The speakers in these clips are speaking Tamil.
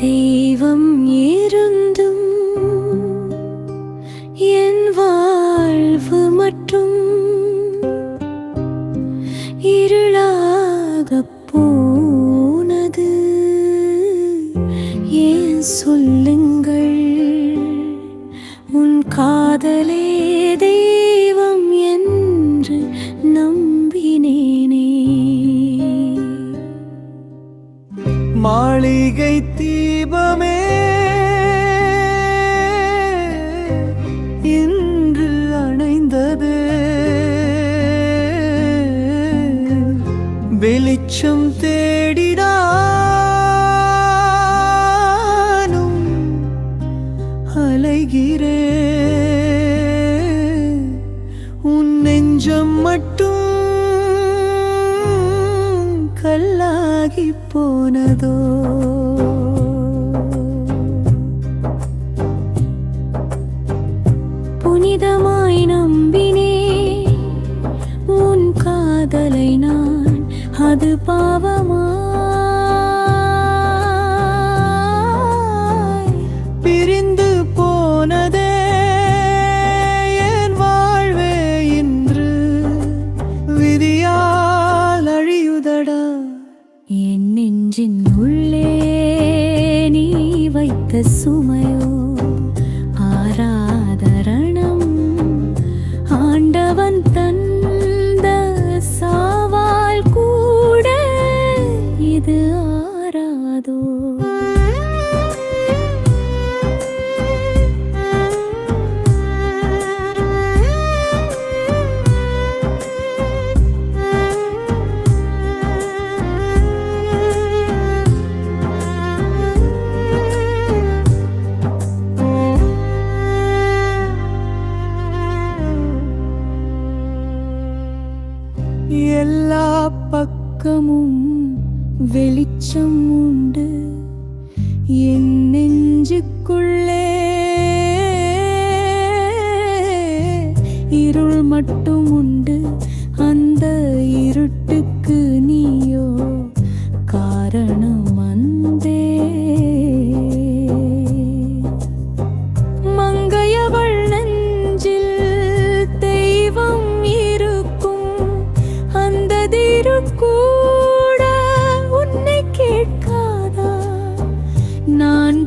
தெய்வம் இருந்தும் என் வாழ்வு மட்டும் இருளாக போனது. ஏன் சொல்லுங்கள்? உன் காதலே தெய்வம் என்று நம்பினேனே. மாளிகை தீ தீபமே. இன்று அணைந்தது. வெளிச்சம் தேடினானும் அலைகிறே. உன் நெஞ்சம் மட்டும் கல்லாகி போனதோ. புனிதமாய் நம்பினே. உன் காதலை நான் அது பாவமாய் பிரிந்து போனதே என் வாழ்வே இன்று. விதியால் அழியுதடா. என் நெஞ்சின் உள்ளே நீ வைத்த சுமையோ? ஆராதரணம் எல்லா பக்கமும் வெளிச்சம் உண்டு. என் நெஞ்சுக்குள்ளே இருள் மட்டும் உண்டு.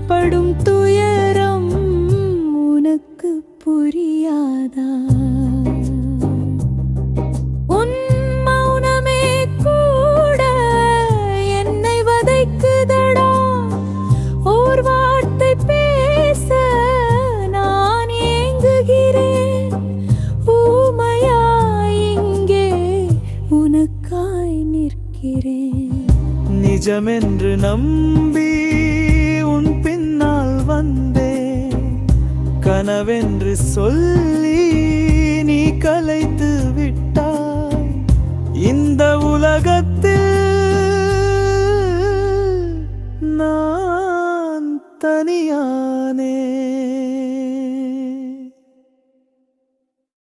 படும் துயரம் உனக்கு புரியாதா? நிற்கிறேன். நிஜமென்று நம்பி கனவென்று சொல்லி நீ கலைத்து விட்டாய். இந்த உலகத்தில் நான் தனியா